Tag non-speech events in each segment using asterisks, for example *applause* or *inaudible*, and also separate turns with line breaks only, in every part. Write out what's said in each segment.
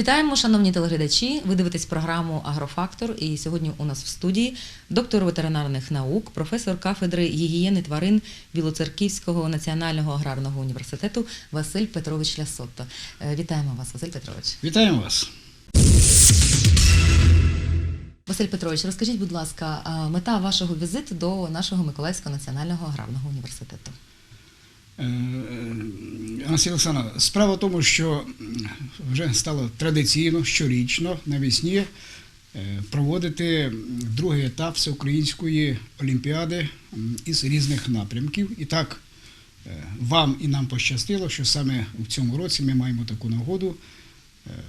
Вітаємо, шановні телеглядачі. Ви дивитесь програму Агрофактор. І сьогодні у нас в студії доктор ветеринарних наук, професор кафедри гігієни тварин Білоцерківського національного аграрного університету Василь Петрович Лясотто. Е, Вітаємо вас, Василь Петрович.
Вітаємо вас.
Василь Петрович, розкажіть, будь ласка, мета вашого візиту до нашого Миколаївського національного аграрного університету.
Е, Анастасія Олександровна, справа в тому, що вже стало традиційно щорічно навесні е, проводити другий етап всеукраїнської олімпіади із різних напрямків. І так, е, вам і нам пощастило, що саме в цьому році ми маємо таку нагоду е,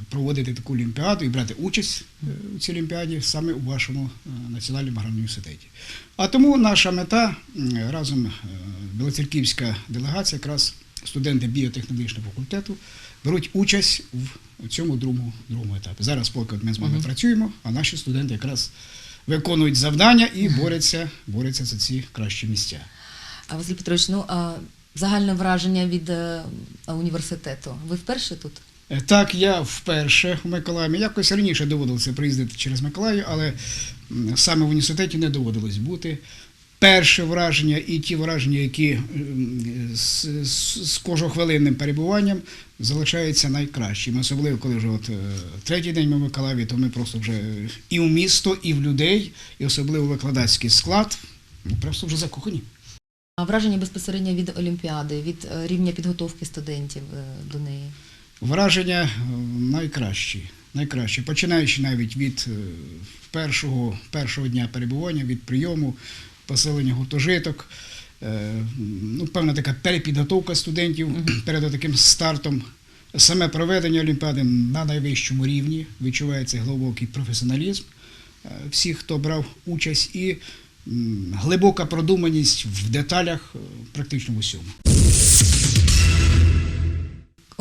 проводити таку олімпіаду і брати участь е, у цій олімпіаді саме у вашому е, національному аграрному університеті. А тому наша мета разом е, Білоцерківська делегація, якраз студенти біотехнологічного факультету, беруть участь в цьому другому, другому етапі. Зараз, поки ми з вами
Мгм.
працюємо, а наші студенти якраз виконують завдання і борються, борються за ці кращі місця.
А Василь Петрович, ну а загальне враження від е, університету. Ви вперше тут?
Е, Так, я вперше в Миколаєві. Якось раніше доводилося приїздити через Миколаїв, але саме в університеті не доводилось бути. Перше враження і ті враження, які з, з, з кожохвилинним перебуванням залишаються найкращими. Особливо, коли вже от е, третій день ми в Миколаєві, то ми просто вже і в місто, і в людей, і особливо викладацький склад, ну, просто вже закохані.
А враження безпосередньо від Олімпіади, від е, рівня підготовки студентів до неї.
Враження е, найкращі. Найкраще, починаючи навіть від е, першого, першого дня перебування, від прийому, поселення гуртожиток, е, ну, певна така перепідготовка студентів перед таким стартом. Саме проведення Олімпіади на найвищому рівні відчувається глибокий професіоналізм всіх, хто брав участь, і глибока продуманість в деталях практично в усьому.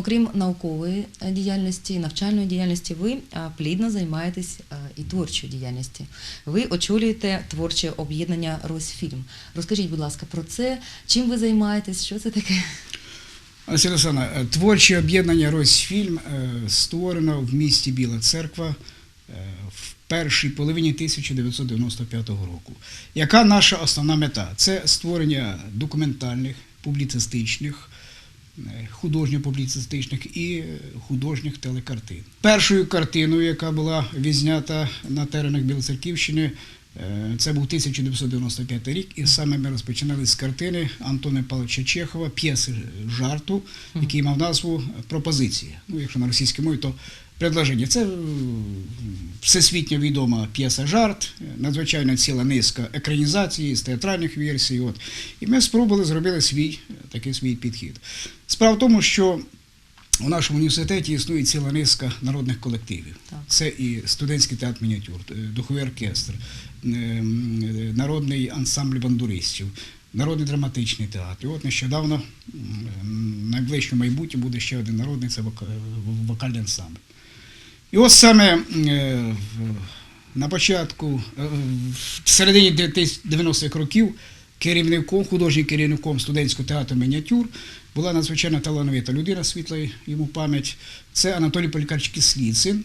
Окрім наукової е, діяльності, навчальної діяльності, ви е, плідно займаєтесь е, і творчою діяльністю. Ви очолюєте творче об'єднання Росфільм. Розкажіть, будь ласка, про це. Чим ви займаєтесь? Що це таке?
Олександровна, творче об'єднання Росфільм створено в місті Біла Церква в першій половині 1995 року. Яка наша основна мета? Це створення документальних, публіцистичних, художньо-публіцистичних і художніх телекартин. Першою картиною, яка була відзнята на теренах Білоцерківщини, е, це був 1995 рік, і саме ми розпочинали з картини Антона Павловича Чехова, п'єси жарту, який мав назву Пропозиція. Ну, якщо на російській мові, то предложення. Це е, всесвітньо відома п'єса жарт, е, надзвичайно ціла низка екранізацій з театральних версій. От. І ми спробували зробити свій е, такий свій підхід. Справа в тому, що у нашому університеті існує ціла низка народних колективів.
Так.
Це і студентський театр мініатюр, е, духовий оркестр, е, е, народний ансамбль бандуристів, народний драматичний театр. І от нещодавно, в найближчому майбутньому буде ще один народний це вокальний ансамбль. І ось саме е, на початку, е, в середині 90-х років керівником, художнім керівником студентського театру мініатюр була надзвичайно талановита людина, світла йому пам'ять. Це Анатолій Полікарч Кисліцин,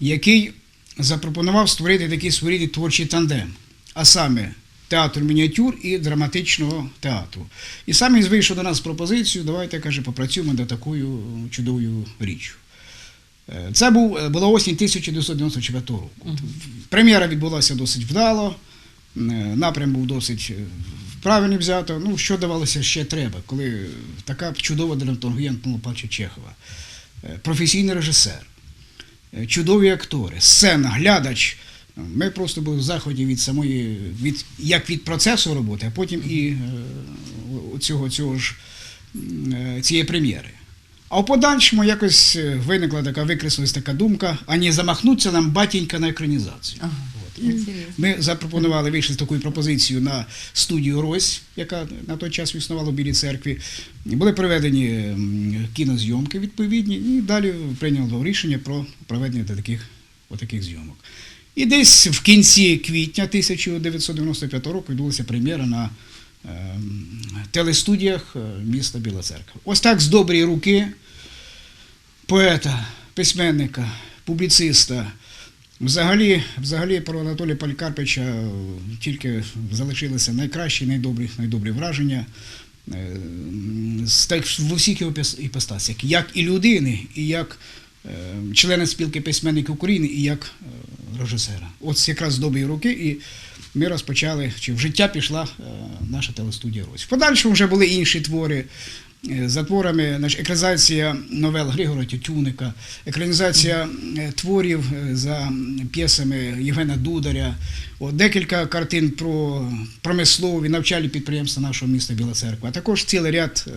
який запропонував створити такий своєрідний творчий тандем, а саме театр мініатюр і драматичного театру. І саме він вийшов до нас з пропозицією, давайте, каже, попрацюємо над такою чудовою річчю. Е, Це був, е, була осінь 1994 року. Прем'єра відбулася досить вдало, е, напрям був досить правильно взято. Ну, що давалося ще треба, коли така чудова драматургія Антона Чехова, професійний режисер, чудові актори, сцена, глядач. Ми просто були в заході від самої, від, як від процесу роботи, а потім і цього, цього ж, цієї прем'єри. А в подальшому якось е, виникла така, викреслилась така думка, а не замахнуться нам батінька на екранізацію.
Ага.
От. І Ми запропонували, вийшли з такою пропозицією на студію Рось, яка на той час існувала в Білій церкві. Були проведені кінозйомки відповідні, і далі прийняло рішення про проведення таких, отаких зйомок. І десь в кінці квітня 1995 року відбулася прем'єра на телестудіях е, міста Біла Церква. Ось так з доброї руки поета, письменника, публіциста. Взагалі, взагалі про Анатолія Полікарпича е, тільки залишилися найкращі, найдобрі, найдобрі враження е, з в усіх його іпостасях, як і людини, і як члена спілки письменників України, і як е, режисера. От якраз добрі роки, і ми розпочали, чи в життя пішла е, наша телестудія Рось. В подальшому вже були інші твори. е, За творами значить, екранізація новел Григора Тютюника, екранізація творів за п'єсами Євгена Дударя, от, декілька картин про промислові навчальні підприємства нашого міста Біла Церква, а також цілий ряд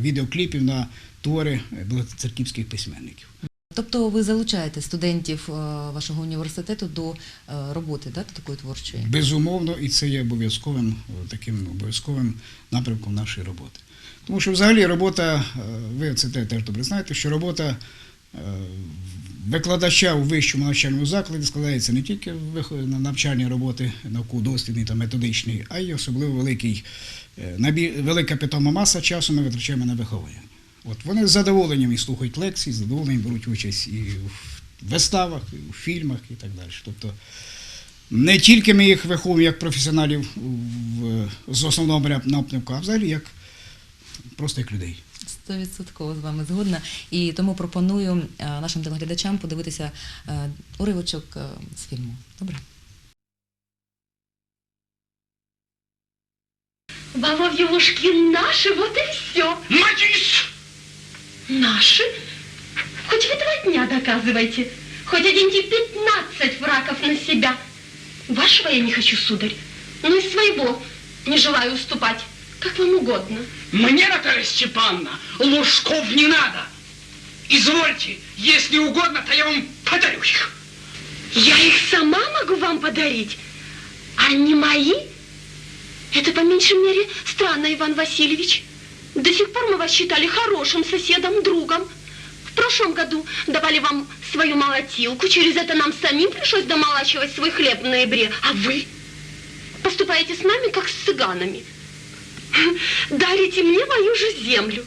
відеокліпів на твори білоцерківських письменників.
Тобто ви залучаєте студентів е, вашого університету до е, роботи, да, до такої творчої?
Безумовно, і це є обов'язковим е, таким обов'язковим напрямком нашої роботи. Тому що взагалі робота, ви це те- теж добре знаєте, що робота викладача у вищому навчальному закладі складається не тільки на навчальні роботи науково-дослідні та методичні, а й особливо великий, велика питома маса часу ми витрачаємо на виховання. От вони з задоволенням і слухають лекції, з задоволенням беруть участь і в виставах, і у фільмах і так далі. Тобто не тільки ми їх виховуємо як професіоналів в, з основного напрямку, а взагалі як просто як людей.
Стовідсотково з вами згодна. І тому пропоную е, нашим телеглядачам подивитися е, уривочок е, з фільму. Добре?
Воловьи ложки наши, вот и все.
Матис!
Наши? Хоть вы два дня доказывайте. Хоть оденьте пятнадцать фраков на себя. Вашего я не хочу, сударь. Но и своего не желаю уступать. Как вам угодно.
Мне, Наталья Степановна, лужков не надо. Извольте, если угодно, то я вам подарю их.
Я их сама могу вам подарить. А не мои? Это по меньшей мере странно, Иван Васильевич. До сих пор мы вас считали хорошим соседом, другом. В прошлом году давали вам свою молотилку, через это нам самим пришлось домолачивать свой хлеб в ноябре. А вы поступаете с нами, как с цыганами. *laughs* Дарите мне мою же землю.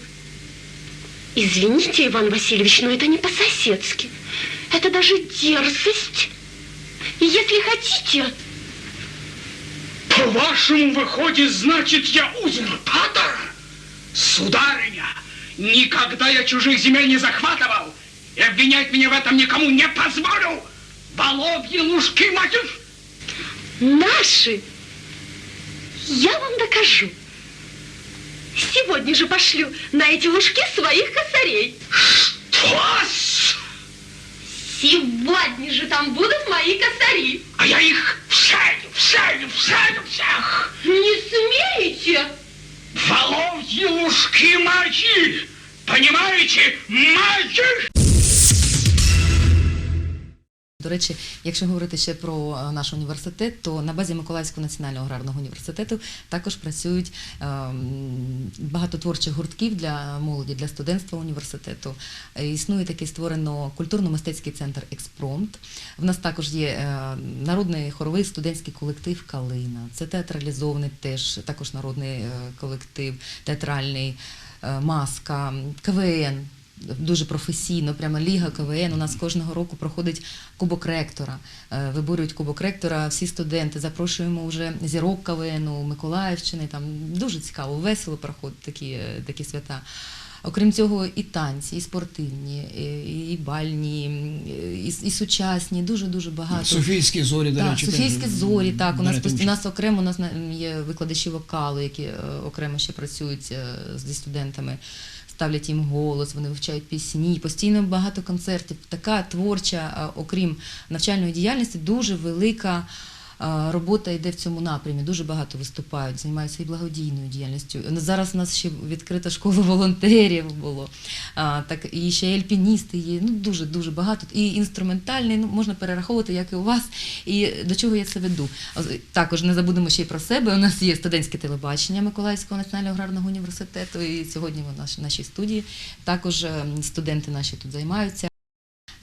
Извините, Иван Васильевич, но это не по-соседски. Это даже дерзость. И если хотите,
По-вашему, выходит, значит, я узурпатор? Сударыня, никогда я чужих земель не захватывал. И обвинять меня в этом никому не позволю. Воловьи лужки, матюш!
наши, я вам докажу. Сегодня же пошлю на эти лужки своих косарей.
Что-с?
Сегодня же там будут мои косари.
А я их всею, всею, всею всех!
Не смеете?
Воловьи лужки мои! Понимаете? Мои!
До речі, якщо говорити ще про е, наш університет, то на базі Миколаївського національного аграрного університету також працюють е, багато творчих гуртків для молоді, для студентства університету. Е, Існує такий створено культурно-мистецький центр Експромт. В нас також є е, народний хоровий студентський колектив Калина. Це театралізований теж також народний колектив, театральний маска, КВН дуже професійно, прямо ліга КВН. У нас кожного року проходить Кубок ректора. Е, Виборюють Кубок ректора, всі студенти. Запрошуємо вже зірок КВНу, Миколаївщини. Там дуже цікаво, весело проходять такі, е, такі свята. Окрім цього, і танці, і спортивні, і, бальні, і, і сучасні, дуже дуже багато.
Софійські зорі, до речі,
Софійські зорі, так. У нас, у нас окремо у нас є викладачі вокалу, які е, окремо ще працюють зі студентами, ставлять їм голос, вони вивчають пісні. Постійно багато концертів. Така творча, е, окрім навчальної діяльності, дуже велика. Робота йде в цьому напрямі, дуже багато виступають, займаються і благодійною діяльністю. Ну, Зараз у нас ще відкрита школа волонтерів було. Так і ще й альпіністи є. Ну дуже дуже багато. І інструментальний, ну можна перераховувати, як і у вас. І до чого я це веду? Також не забудемо ще й про себе. У нас є студентське телебачення Миколаївського національного аграрного університету. І сьогодні в наш- нашій студії також ем, студенти наші тут займаються.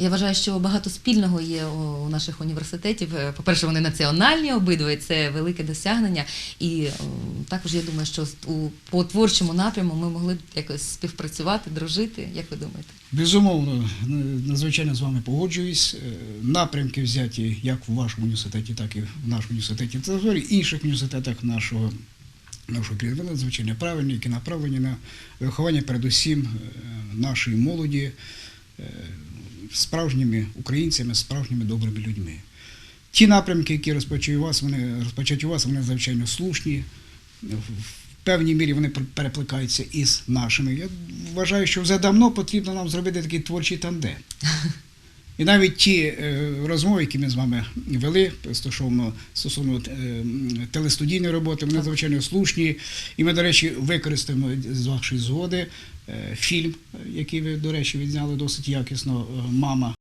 Я вважаю, що багато спільного є у наших університетів. Е, По-перше, вони національні обидва, і це велике досягнення. І е, також я думаю, що у по творчому напряму ми могли б якось співпрацювати, дружити. Як ви думаєте?
Безумовно, надзвичайно з вами погоджуюсь. Е, Напрямки взяті як в вашому університеті, так і в нашому університеті, та в інших університетах нашого. Нашого країни надзвичайно правильні, які направлені на виховання передусім нашої молоді справжніми українцями, справжніми добрими людьми. Ті напрямки, які розпочаті у вас, вони розпочаті у вас, вони звичайно слушні. В певній мірі вони пер- перепликаються із нашими. Я вважаю, що вже давно потрібно нам зробити такий творчий тандем. *laughs* І навіть ті е, розмови, які ми з вами вели стосовно, стосовно е, телестудійної роботи, вони звичайно слушні. І ми, до речі, використаємо з вашої згоди фільм, е, який ви, до речі, відзняли досить якісно е. Мама,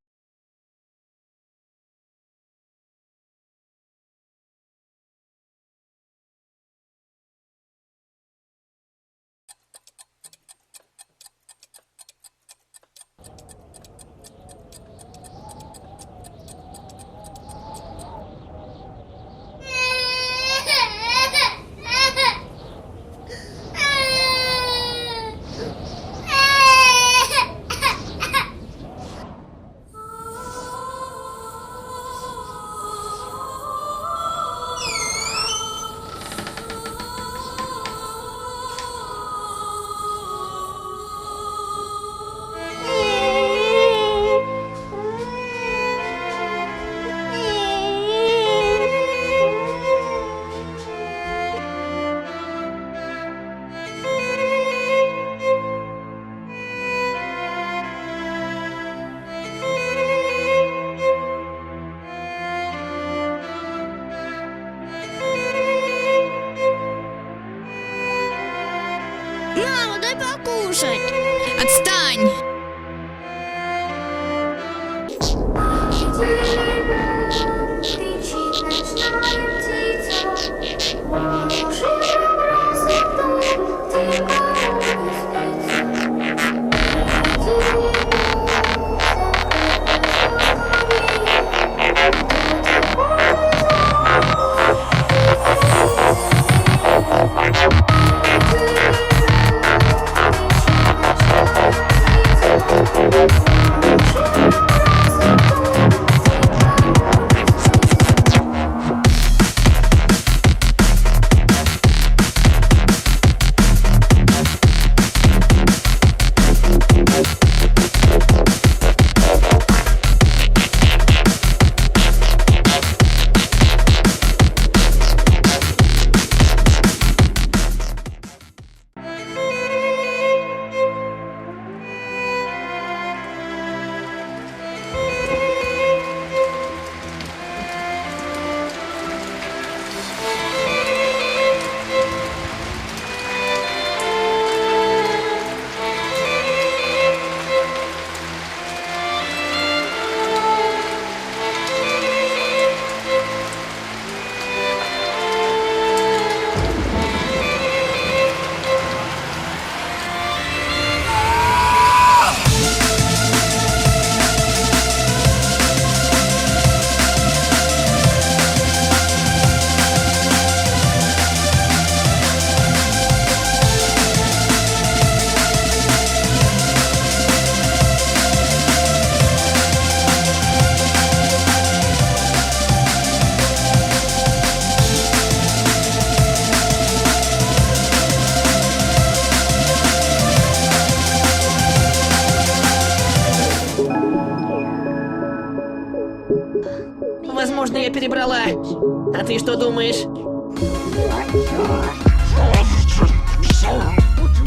думаешь?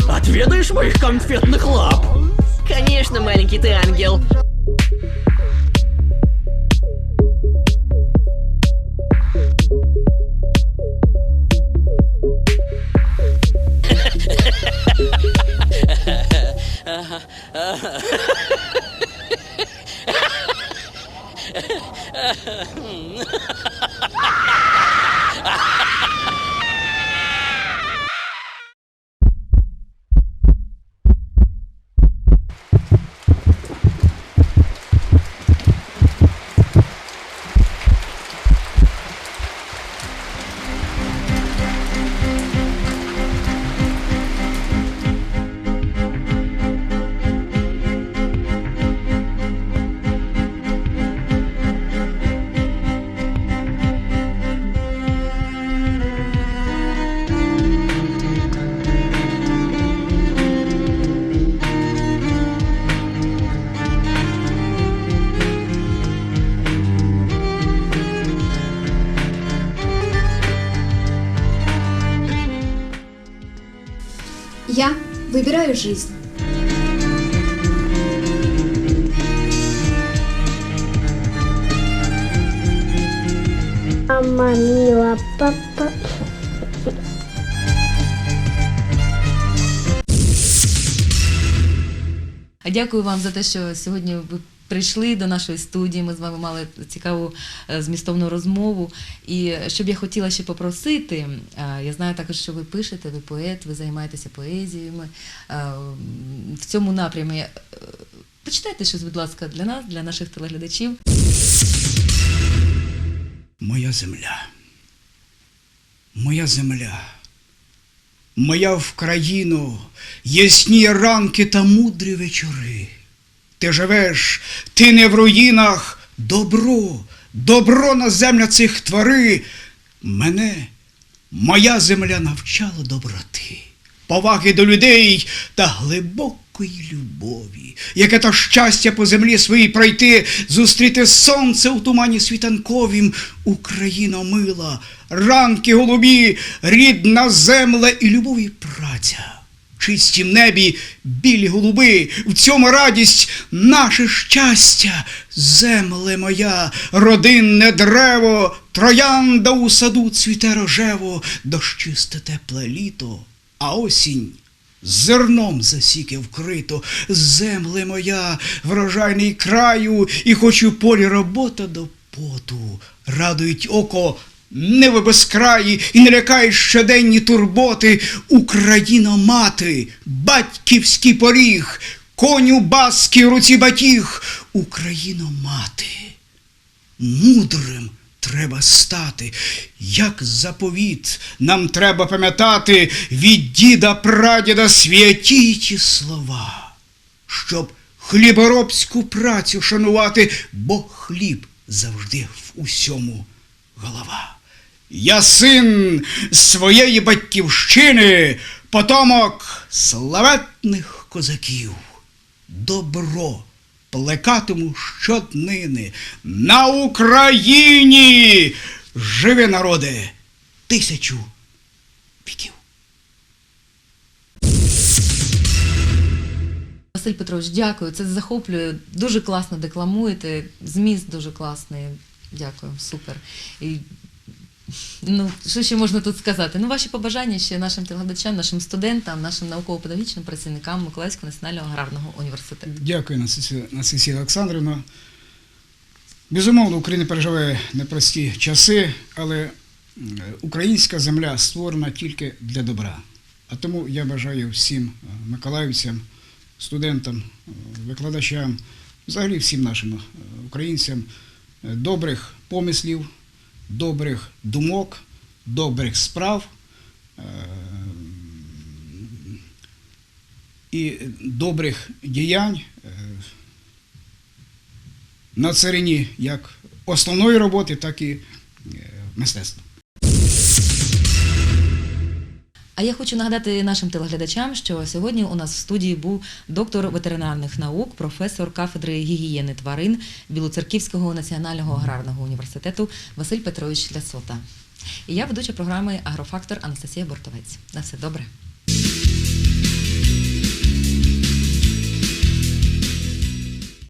Отведаешь моих конфетных лап? Конечно, маленький ты ангел.
Выбираю жизнь.
Мама мила, папа.
Дякую вам за те, що сьогодні ви прийшли до нашої студії. Ми з вами мали цікаву е, змістовну розмову. І що б я хотіла ще попросити, е, я знаю також, що ви пишете, ви поет, ви займаєтеся поезіями е, в цьому напрямі. Почитайте щось, будь ласка, для нас, для наших телеглядачів.
Моя земля. Моя земля. Моя Вкраїно, ясні ранки та мудрі вечори. Ти живеш, ти не в руїнах, добро, добро на земля цих твори. Мене моя земля навчала доброти, поваги до людей та глибокої любові, яке то щастя по землі своїй пройти, зустріти сонце у тумані світанковім, Україно мила, ранки голубі, рідна земля і любов і праця. Чистім небі білі голуби, в цьому радість, наше щастя, земле моя, родинне древо, троянда у саду цвіте рожево, дощисте тепле літо, а осінь зерном засіки вкрито, земле моя, врожайний краю, і хоч у полі робота до поту, радують око Небо безкраї і не лякає щоденні турботи, Україна мати, батьківський поріг, коню баски в руці батіг, Україна мати. Мудрим треба стати, як заповіт нам треба пам'ятати від діда прадіда святі ті слова, щоб хліборобську працю шанувати, бо хліб завжди в усьому голова. Я син своєї батьківщини, потомок славетних козаків. Добро плекатиму щоднини на Україні. Живи, народе, тисячу віків.
Василь Петрович, дякую. Це захоплює. Дуже класно декламуєте. Зміст дуже класний. Дякую, супер. І, ну, що ще можна тут сказати? Ну, ваші побажання ще нашим телеглядачам, нашим студентам, нашим науково-педагогічним працівникам Миколаївського національного аграрного університету.
Дякую, Анастасія Олександрівна. Безумовно, Україна переживає непрості часи, але українська земля створена тільки для добра. А тому я бажаю всім е, миколаївцям, студентам, е, викладачам, взагалі всім нашим е, українцям добрих помислів, добрих думок, добрих справ. е, і добрих діянь е, на царині як основної роботи, так і е, мистецтва.
А я хочу нагадати нашим телеглядачам, що сьогодні у нас в студії був доктор ветеринарних наук, професор кафедри гігієни тварин Білоцерківського національного аграрного університету Василь Петрович Лясота. І я ведуча програми Агрофактор Анастасія Бортовець. На все добре.